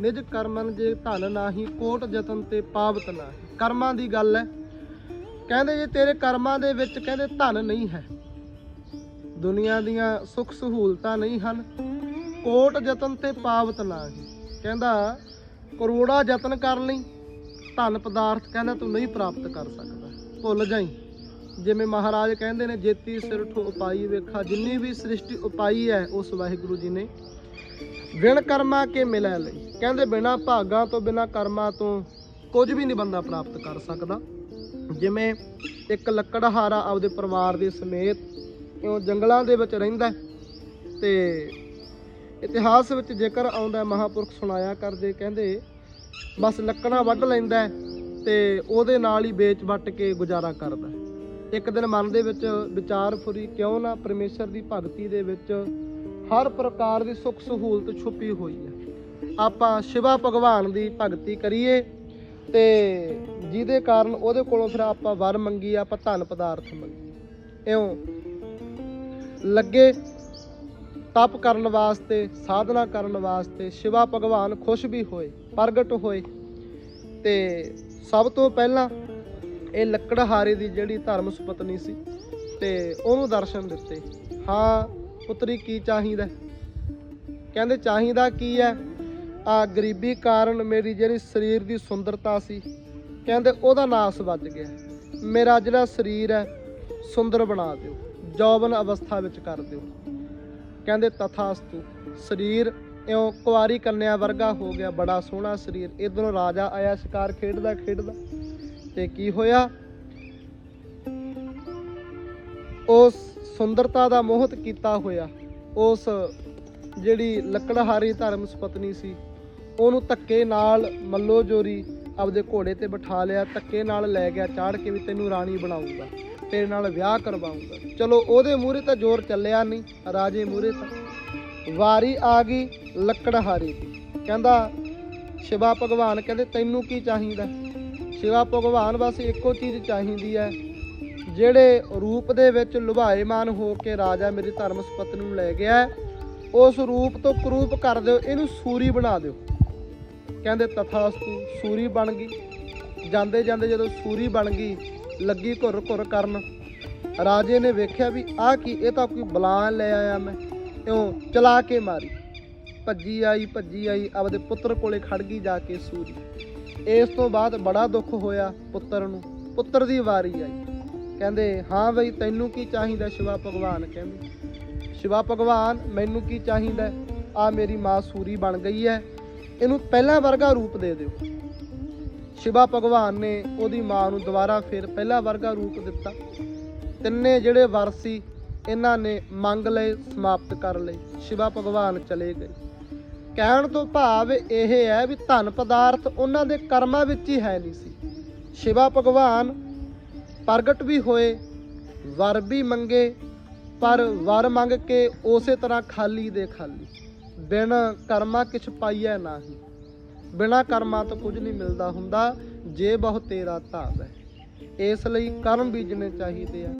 ਨਿਜ ਕਰਮਨ ਜੇ ਧਨ ਨਾਹੀ, ਕੋਟ ਜਤਨ ਤੇ ਪਾਵਤ ਨਾਹੀ। ਕਰਮਾਂ ਦੀ ਗੱਲ ਹੈ ਕਹਿੰਦੇ ਜੇ ਤੇਰੇ ਕਰਮਾਂ ਦੇ ਵਿੱਚ ਕਹਿੰਦੇ ਧਨ ਨਹੀਂ ਹੈ। ਦੁਨੀਆ ਦੀਆਂ ਸੁੱਖ ਸਹੂਲਤਾਂ ਨਹੀਂ ਹਨ। ਕੋਟ ਜਤਨ ਤੇ ਪਾਵਤ ਨਾਹੀ। ਕਹਿੰਦਾ, ਕਰੋੜਾ ਯਤਨ ਕਰ ਲਈ। ਧਨ ਪਦਾਰਥ ਕਹਿੰਦਾ ਤੂੰ ਨਹੀਂ ਪ੍ਰਾਪਤ ਕਰ ਸਕਦਾ। ਭੁੱਲ ਜਾਈ। ਜਿਵੇਂ ਮਹਾਰਾਜ ਕਹਿੰਦੇ ਨੇ, ਜੇਤੀ ਸਿਰ ਠੋ ਉਪਾਈ ਵੇਖਾ। ਜਿੰਨੀ ਵੀ ਸ੍ਰਿਸ਼ਟੀ ਉਪਾਈ ਹੈ ਉਸ ਵਾਹਿਗੁਰੂ ਜੀ ਨੇ ਵਿਣ ਕਰਮਾ ਕੇ ਮਿਲੈ ਲਈ। ਕਹਿੰਦੇ ਬਿਨਾ ਭਾਗਾਂ ਤੋਂ ਬਿਨਾ ਕਰਮਾਂ ਤੋਂ ਕੁਝ ਵੀ ਨਹੀਂ ਬੰਦਾ ਪ੍ਰਾਪਤ ਕਰ ਸਕਦਾ। ਜਿਵੇਂ ਇੱਕ ਲੱਕੜਹਾਰਾ ਆਪਦੇ ਪਰਿਵਾਰ ਦੇ ਸਮੇਤ ਇਉਂ ਜੰਗਲਾਂ ਦੇ ਵਿੱਚ ਰਹਿੰਦਾ ਹੈ ਤੇ ਇਤਿਹਾਸ ਵਿੱਚ ਜੇਕਰ ਆਉਂਦਾ ਹੈ, ਮਹਾਪੁਰਖ ਸੁਣਾਇਆ ਕਰਦੇ ਕਹਿੰਦੇ ਬਸ ਲੱਕੜਾਂ ਵੱਢ ਲੈਂਦਾ ਹੈ ਤੇ ਉਹਦੇ ਨਾਲ ਹੀ ਵੇਚ ਵੱਟ ਕੇ ਗੁਜ਼ਾਰਾ ਕਰਦਾ ਇੱਕ ਦਿਨ ਮਨ ਦੇ ਵਿੱਚ ਵਿਚਾਰ ਫੁਰੀ ਕਿਉਂ ਨਾ ਪਰਮੇਸ਼ਰ ਦੀ ਭਗਤੀ ਦੇ ਵਿੱਚ ਹਰ ਪ੍ਰਕਾਰ ਦੀ ਸੁੱਖ ਸਹੂਲਤ ਛੁਪੀ ਹੋਈ ਹੈ। ਆਪਾਂ ਸ਼ਿਵਾ ਭਗਵਾਨ ਦੀ ਭਗਤੀ ਕਰੀਏ ਤੇ ਜਿਹਦੇ ਕਾਰਨ ਉਹਦੇ ਕੋਲੋਂ ਫਿਰ ਆਪਾਂ ਵਰ ਮੰਗੀ, ਆਪਾਂ ਧਨ ਪਦਾਰਥ ਮੰਗੀ। ਇਉਂ ਲੱਗੇ ਤਪ ਕਰਨ ਵਾਸਤੇ, ਸਾਧਨਾ ਕਰਨ ਵਾਸਤੇ ਸ਼ਿਵਾ ਭਗਵਾਨ ਖੁਸ਼ ਵੀ ਹੋਏ, ਪ੍ਰਗਟ ਹੋਏ। ਤੇ ਸਭ ਤੋਂ ਪਹਿਲਾਂ ਇਹ ਲੱਕੜਹਾਰੇ ਦੀ ਜਿਹੜੀ ਧਰਮ ਸੁਪਤਨੀ ਸੀ ਤੇ ਉਹਨੂੰ ਦਰਸ਼ਨ ਦਿੱਤੇ। ਹਾਂ ਪੁੱਤਰੀ, ਕੀ ਚਾਹੀਦਾ? ਕਹਿੰਦੇ ਚਾਹੀਦਾ ਕੀ ਹੈ? ਆ ਗਰੀਬੀ ਕਾਰਨ ਮੇਰੀ ਜਿਹੜੀ ਸਰੀਰ ਦੀ ਸੁੰਦਰਤਾ ਸੀ, ਕਹਿੰਦੇ ਉਹਦਾ ਨਾਸ ਵੱਜ ਗਿਆ। ਮੇਰਾ ਜਿਹੜਾ ਸਰੀਰ ਹੈ, ਸੁੰਦਰ ਬਣਾ ਦਿਓ ਜੌਬਨ ਅਵਸਥਾ ਵਿੱਚ ਕਰ ਦਿਓ। ਕਹਿੰਦੇ ਤਥਾਸਤੂ, ਸਰੀਰ ਇਉਂ ਕੁਆਰੀ ਕੰਨਿਆ ਵਰਗਾ ਹੋ ਗਿਆ, ਬੜਾ ਸੋਹਣਾ ਸਰੀਰ। ਇਧਰੋਂ ਰਾਜਾ ਆਇਆ ਸ਼ਿਕਾਰ ਖੇਡਦਾ ਖੇਡਦਾ। ਤੇ ਕੀ ਹੋਇਆ? ਉਸ ਸੁੰਦਰਤਾ ਦਾ ਮੋਹਤ ਕੀਤਾ ਹੋਇਆ। ਉਸ ਜਿਹੜੀ ਲੱਕੜਹਾਰੀ ਧਰਮ ਸੁਪਤਨੀ ਸੀ ਉਹਨੂੰ ਧੱਕੇ ਨਾਲ ਮੱਲੋ ਜੋਰੀ ਆਪਦੇ ਘੋੜੇ ਤੇ ਬਿਠਾ ਲਿਆ, ਧੱਕੇ ਨਾਲ ਲੈ ਗਿਆ, ਚਾੜ ਕੇ ਵੀ ਤੈਨੂੰ ਰਾਣੀ ਬਣਾਉਂਗਾ, ਤੇਰੇ ਨਾਲ ਵਿਆਹ ਕਰਵਾਉਂਗਾ। ਚਲੋ ਉਹਦੇ ਮੂਹਰੇ ਤਾਂ ਜ਼ੋਰ ਚੱਲਿਆ ਨਹੀਂ, ਰਾਜੇ ਮੂਹਰੇ ਤਾਂ ਵਾਰੀ ਆ ਗਈ ਲੱਕੜਹਾਰੀ ਦੀ। ਕਹਿੰਦਾ, ਸ਼ਿਵਾ ਭਗਵਾਨ, ਕਹਿੰਦੇ ਤੈਨੂੰ ਕੀ ਚਾਹੀਦਾ? ਸ਼ਿਵਾ ਭਗਵਾਨ ਬਸ ਇੱਕੋ ਚੀਜ਼ ਚਾਹੀਦੀ ਹੈ, ਜਿਹੜੇ ਰੂਪ ਦੇ ਵਿੱਚ ਲੁਭਾਏਮਾਨ ਹੋ ਕੇ ਰਾਜਾ ਮੇਰੀ ਧਰਮ ਸੁਪਤਨੀ ਨੂੰ ਲੈ ਗਿਆ ਉਸ ਰੂਪ ਤੋਂ ਕਰੂਪ ਕਰ ਦਿਓ, ਇਹਨੂੰ ਸੂਰੀ ਬਣਾ ਦਿਓ। ਕਹਿੰਦੇ ਤਥਾਸਤੂ ਸੂਰੀ ਬਣ ਗਈ। ਜਾਂਦੇ ਜਾਂਦੇ ਜਦੋਂ ਸੂਰੀ ਬਣ ਗਈ, ਲੱਗੀ ਘੁਰ ਘੁਰ ਕਰਨ। ਰਾਜੇ ਨੇ ਵੇਖਿਆ ਵੀ ਆਹ ਕੀ, ਇਹ ਤਾਂ ਕੋਈ ਬਲਾਨ ਲੈ ਆਇਆ ਮੈਂ। ਇਉਂ ਚਲਾ ਕੇ ਮਾਰੀ। ਭੱਜੀ ਆਈ ਭੱਜੀ ਆਈ, ਆਪਦੇ ਪੁੱਤਰ ਕੋਲੇ ਖੜ ਗਈ ਜਾ ਕੇ ਸੂਰੀ। ਇਸ ਤੋਂ ਬਾਅਦ ਬੜਾ ਦੁੱਖ ਹੋਇਆ ਪੁੱਤਰ ਨੂੰ। ਪੁੱਤਰ ਦੀ ਵਾਰੀ ਆਈ। ਕਹਿੰਦੇ, ਹਾਂ ਬਈ, ਤੈਨੂੰ ਕੀ ਚਾਹੀਦਾ ਸ਼ਿਵਾ ਭਗਵਾਨ? ਕਹਿੰਦੇ, ਸ਼ਿਵਾ ਭਗਵਾਨ, ਮੈਨੂੰ ਕੀ ਚਾਹੀਦਾ? ਆ ਮੇਰੀ ਮਾਂ ਸੂਰੀ ਬਣ ਗਈ ਹੈ। ਇਹਨੂੰ ਪਹਿਲਾ ਵਰਗਾ ਰੂਪ ਦੇ ਦਿਓ। ਸ਼ਿਵਾ ਭਗਵਾਨ ਨੇ ਉਹਦੀ ਮਾਂ ਨੂੰ ਦੁਬਾਰਾ ਫਿਰ ਪਹਿਲਾ ਵਰਗਾ ਰੂਪ ਦਿੱਤਾ। ਤਿੰਨੇ ਜਿਹੜੇ ਵਰ ਸੀ ਇਹਨਾਂ ਨੇ ਮੰਗ ਲਏ, ਸਮਾਪਤ ਕਰ ਲਏ। ਸ਼ਿਵਾ ਭਗਵਾਨ ਚਲੇ ਗਏ। ਕਹਿਣ ਤੋਂ ਭਾਵ ਇਹ ਹੈ ਵੀ ਧਨ ਪਦਾਰਥ ਉਹਨਾਂ ਦੇ ਕਰਮਾਂ ਵਿੱਚ ਹੀ ਹੈ ਨਹੀਂ ਸੀ। ਸ਼ਿਵਾ ਭਗਵਾਨ ਪ੍ਰਗਟ ਵੀ ਹੋਏ, ਵਰ ਵੀ ਮੰਗੇ, ਪਰ ਵਰ ਮੰਗ ਕੇ ਉਸੇ ਤਰ੍ਹਾਂ ਖਾਲੀ ਦੇ ਖਾਲੀ। ਬਿਨ ਕਰਮਾ ਕਿਛ ਪਾਈਐ ਨਾਹੀ। ਬਿਨਾ ਕਰਮਾਂ ਤੋਂ ਕੁਝ ਨਹੀਂ ਮਿਲਦਾ ਹੁੰਦਾ, ਜੇ ਬਹੁ ਤੇਰਾ ਧਾਵ। ਹੈ ਇਸ ਲਈ ਕਰਮ ਬੀਜਣੇ ਚਾਹੀਦੇ ਆ